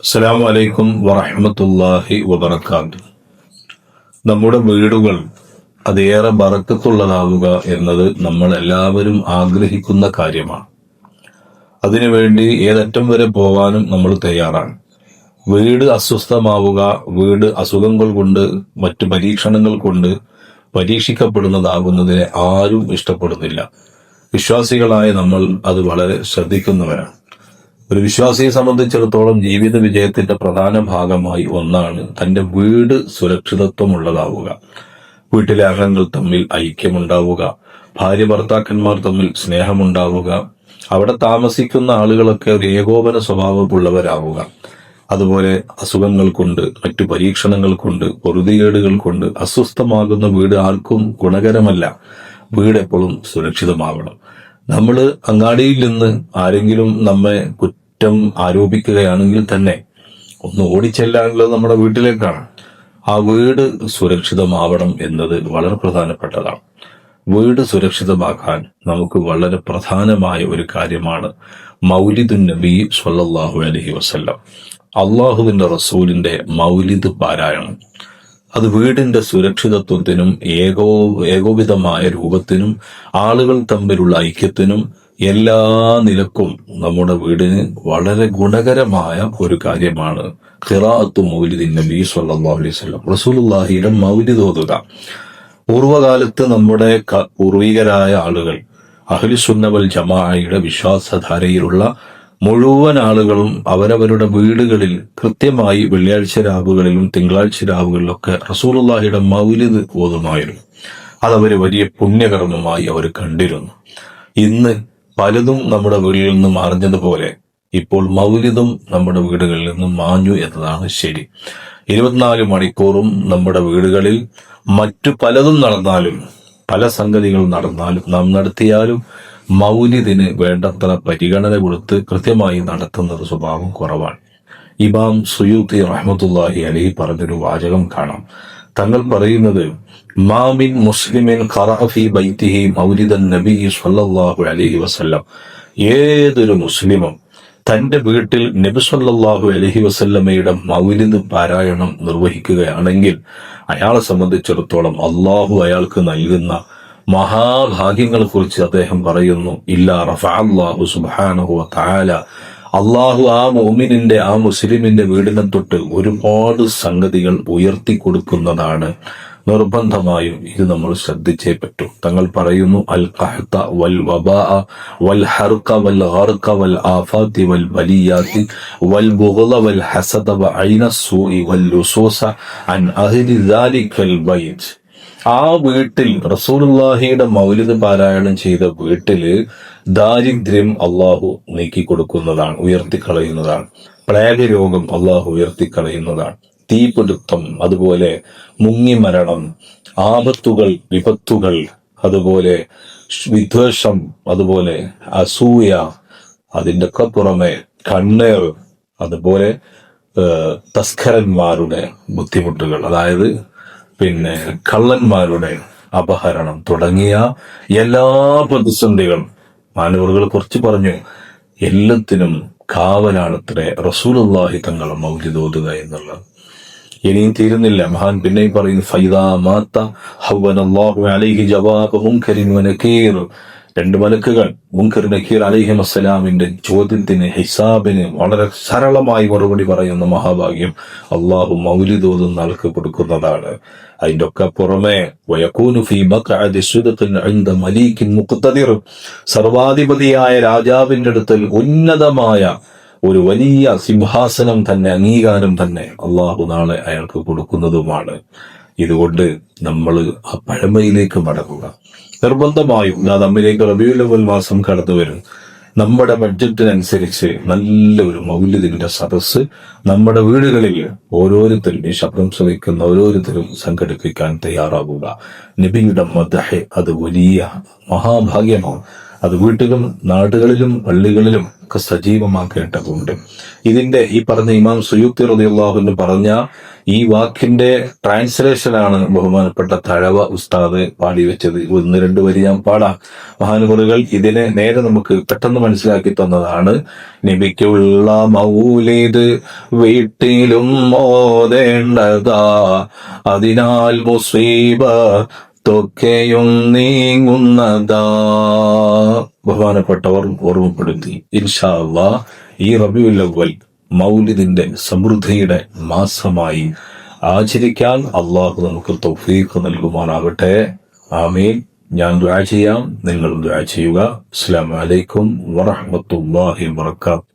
അസ്സലാമു അലൈക്കും വറഹ്മത്തുള്ളാഹി വബറകാതുഹു നമ്മുടെ വീടുകൾ അതേറെ ബറക്കത്തുള്ളതാവുക എന്നത് നമ്മൾ എല്ലാവരും ആഗ്രഹിക്കുന്ന കാര്യമാണ്. അതിനുവേണ്ടി ഏതറ്റം വരെ പോവാനും നമ്മൾ തയ്യാറാണ്. വീട് അസ്വസ്ഥമാവുക വീട് അസുഖങ്ങൾ കൊണ്ട് മറ്റു പരീക്ഷണങ്ങൾ കൊണ്ട് പരീക്ഷിക്കപ്പെടുന്നതാകുന്നതിനെ ആരും ഇഷ്ടപ്പെടുന്നില്ല. വിശ്വാസികളായ നമ്മൾ അത് വളരെ ശ്രദ്ധിക്കുന്നവരാണ്. ഒരു വിശ്വാസിയെ സംബന്ധിച്ചിടത്തോളം ജീവിത വിജയത്തിന്റെ പ്രധാന ഭാഗമായി ഒന്നാണ് തന്റെ വീട് സുരക്ഷിതത്വമുള്ളതാവുക. വീട്ടിലെ അംഗങ്ങൾ തമ്മിൽ ഐക്യമുണ്ടാവുക. ഭാര്യ ഭർത്താക്കന്മാർ തമ്മിൽ സ്നേഹമുണ്ടാവുക. അവിടെ താമസിക്കുന്ന ആളുകളൊക്കെ ഒരു ഏകോപന സ്വഭാവമുള്ളവരാവുക. അതുപോലെ അസുഖങ്ങൾ കൊണ്ട് മറ്റു പരീക്ഷണങ്ങൾ കൊണ്ട് പൊറുതികേടുകൾ കൊണ്ട് അസ്വസ്ഥമാകുന്ന വീട് ആർക്കും ഗുണകരമല്ല. വീട് എപ്പോഴും സുരക്ഷിതമാവണം. നമ്മൾ അങ്ങാടിയിൽ നിന്ന് ആരെങ്കിലും നമ്മെ കുറ്റം ആരോപിക്കുകയാണെങ്കിൽ തന്നെ ഒന്ന് ഓടിച്ചെല്ലാനുള്ളത് നമ്മുടെ വീട്ടിലേക്കാണ്. ആ വീട് സുരക്ഷിതമാവണം എന്നത് വളരെ പ്രധാനപ്പെട്ടതാണ്. വീട് സുരക്ഷിതമാക്കാൻ നമുക്ക് വളരെ പ്രധാനമായ ഒരു കാര്യമാണ് മൗലിദുൻ നബി സ്വല്ലല്ലാഹു അലൈഹി വസല്ലം. അള്ളാഹുവിന്റെ റസൂലിന്റെ മൗലിദ് പാരായണം. അത് വീടിന്റെ സുരക്ഷിതത്വത്തിനും ഏകോ ഏകോപിതമായ രൂപത്തിനും ആളുകൾ തമ്മിലുള്ള ഐക്യത്തിനും എല്ലാ നിലക്കും നമ്മുടെ വീടിന് വളരെ ഗുണകരമായ ഒരു കാര്യമാണ്. ഖിറാഅത്തു മൗലിദിൻ നബി സല്ലല്ലാഹു അലൈഹി വസല്ലം. റസൂലുള്ളാഹിയുടെ മൗലിദ് ഓതുക പൂർവകാലത്ത് നമ്മുടെ പൂർവികരായ ആളുകൾ അഹ്ലുസുന്നവൽ ജമാഅയുടെ വിശ്വാസധാരയിലുള്ള മുഴുവൻ ആളുകളും അവരവരുടെ വീടുകളിൽ കൃത്യമായി വെള്ളിയാഴ്ച രാവുകളിലും തിങ്കളാഴ്ച രാവുകളിലൊക്കെ റസൂലുള്ളാഹിയുടെ മൗലിദ് ഓതുമായിരുന്നു അതവര് വലിയ പുണ്യകർമ്മമായി അവർ കണ്ടിരുന്നു. ഇന്ന് പലതും നമ്മുടെ വീടുകളിൽ നിന്ന് മറിഞ്ഞതുപോലെ ഇപ്പോൾ മൗലിദും നമ്മുടെ വീടുകളിൽ നിന്നും മാഞ്ഞു എന്നതാണ് ശരി. ഇരുപത്തിനാല് മണിക്കൂറും നമ്മുടെ വീടുകളിൽ മറ്റു പലതും നടന്നാലും പല സംഗതികൾ നടന്നാലും നാം നടത്തിയാലും മൗലിദിന് വേണ്ടത്ര പരിഗണന കൊടുത്ത് കൃത്യമായി നടത്തുന്നത് സ്വഭാവം കുറവാണ്. ഇമാം സുയൂത്തി റഹ്മത്തുല്ലാഹി അലി പറഞ്ഞൊരു വാചകം കാണാം. തങ്ങൾ പറയുന്നത് മാമിൻ മുസ്ലിമിൻ ഖറാഫി ബൈത്തിഹി മൗലിദൻ നബി അലൈഹി വസല്ലം. ഏതൊരു മുസ്ലിമും തന്റെ വീട്ടിൽ നബി സല്ലല്ലാഹു അലൈഹി വസല്ലമയുടെ മൗലിദ് പാരായണം നിർവഹിക്കുകയാണെങ്കിൽ അയാളെ സംബന്ധിച്ചിടത്തോളം അള്ളാഹു അയാൾക്ക് നൽകുന്ന മഹാഭാഗ്യങ്ങളെ കുറിച്ച് അദ്ദേഹം പറയുന്നു ഇല്ലാ റഫഅല്ലാഹു സുബ്ഹാനഹു വ അള്ളാഹു ആ മോമിനിന്റെ ആ മുസ്ലിമിന്റെ വീടിനെ തൊട്ട് ഒരുപാട് സംഗതികൾ ഉയർത്തി കൊടുക്കുന്നതാണ് നിർബന്ധമായും ഇത് നമ്മൾ ശ്രദ്ധിച്ചേ പറ്റൂ. തങ്ങൾ പറയുന്നു അൽ കഹത്ത വൽ വബാ വൽ ഹർക്ക വൽ ഹർക്ക വൽ ആഫാത്തി വൽ വലിയാത്തി വൽ ബുഗ്ള വൽ ഹസദ വ ഐന സൂഇ വൽ ലുസൂസ അൻ അഹ്ലി ദാലിക്കൽ ബൈത്ത് ആ വീട്ടിൽ റസൂലുള്ളാഹിയുടെ മൗലിദ് പാരായണം ചെയ്ത വീട്ടിൽ ദാരിദ്ര്യം അള്ളാഹു നീക്കി കൊടുക്കുന്നതാണ് ഉയർത്തിക്കളയുന്നതാണ്. പ്ലേഗ് രോഗം അള്ളാഹു ഉയർത്തിക്കളയുന്നതാണ്. തീപിടുത്തം അതുപോലെ മുങ്ങിമരണം ആപത്തുകൾ വിപത്തുകൾ അതുപോലെ വിദ്വേഷം അതുപോലെ അസൂയ അതിന്റെ ഒക്കെ പുറമെ കണ്ണേർ അതുപോലെ തസ്കരന്മാരുടെ ബുദ്ധിമുട്ടുകൾ. അതായത് പിന്നെ കള്ളന്മാരുടെ അപഹരണം തുടങ്ങിയ എല്ലാ പ്രതിസന്ധികളും മാനവറുകൾ കുറച്ച് പറഞ്ഞു. എല്ലാത്തിനും കാവലാണത്രേ റസൂലുള്ളാഹി തങ്ങളെ മൗലിദോതുക എന്നുള്ളത്. ഇനിയും തീരുന്നില്ല. മഹാൻ പിന്നെ പറയുന്നു ഫൈദാ മാത്ത ഹവ്വനല്ലാഹു അലൈഹി ജവാബ മുൻകരിൻ വനകീർ രണ്ട് മലക്കുകൾ മുൻകർ നഖീർ അലിഹിം അസ്സലാമിന്റെ ചോദ്യത്തിന് ഹിസാബിന് വളരെ സരളമായി മറുപടി പറയുന്ന മഹാഭാഗ്യം അള്ളാഹു മൗലിദോതുന്ന ആൾക്ക് കൊടുക്കുന്നതാണ് അതിന്റെ ഒക്കെ പുറമെ സർവാധിപതിയായ രാജാവിന്റെ അടുത്തിൽ ഉന്നതമായ ഒരു വലിയ സിംഹാസനം തന്നെ അംഗീകാരം തന്നെ അള്ളാഹു നാളെ അയാൾക്ക് കൊടുക്കുന്നതുമാണ്. ഇതുകൊണ്ട് നമ്മൾ ആ പഴമയിലേക്ക് മടങ്ങുക. നിർബന്ധമായും നമ്മിലേക്ക് റബിയുൽ മാസം കടന്നു വരും. നമ്മുടെ ബഡ്ജറ്റിനനുസരിച്ച് നല്ലൊരു ഒരു സദസ് നമ്മുടെ വീടുകളിൽ ഓരോരുത്തരും ഈ ശബ്ദം ശ്രമിക്കുന്ന ഓരോരുത്തരും സംഘടിപ്പിക്കാൻ തയ്യാറാവുക. നബിയുടെ മദഹെ അത് വലിയ മഹാഭാഗ്യമാണ്. അത് വീട്ടിലും നാടുകളിലും പള്ളികളിലും ഒക്കെ സജീവമാക്കേണ്ടതുണ്ട്. ഇതിന്റെ ഈ പറഞ്ഞ ഇമാം സുയുക്തി റളിയല്ലാഹു പറഞ്ഞ ഈ വാക്കിന്റെ ട്രാൻസ്ലേഷനാണ് ബഹുമാനപ്പെട്ട തഴവ ഉസ്താദ് പാടി വെച്ചത്. ഒന്ന് രണ്ട് വരി ഞാൻ പാടാം. മഹാനുകുറുകൾ ഇതിനെ നേരെ നമുക്ക് പെട്ടെന്ന് മനസ്സിലാക്കി തന്നതാണ്. നബിക്കുള്ള മൗലിദ് വീട്ടിലും ഓതേണ്ടതാ. അതിനാൽ മുസീബ തൊക്കെയും നീങ്ങുന്നതാ. ബഹുമാനപ്പെട്ടവർ ഓർമ്മപ്പെടുത്തി. ഇൻഷാ അള്ളാ ഈ റബിയുൽ അവൽ മൗലിദിന്റെ സമൃദ്ധിയുടെ മാസമായി ആചരിക്കാൻ അള്ളാഹു നമുക്ക് തൗഫീഖ് നൽകുവാനാകട്ടെ ആമീൻ. ഞാൻ ദ്വാ ചെയ്യാം. നിങ്ങൾ ദ്വാ ചെയ്യുക. അസ്സലാമു വലൈക്കും വറഹ്മത്തുള്ളാഹി വബറകാതുഹു.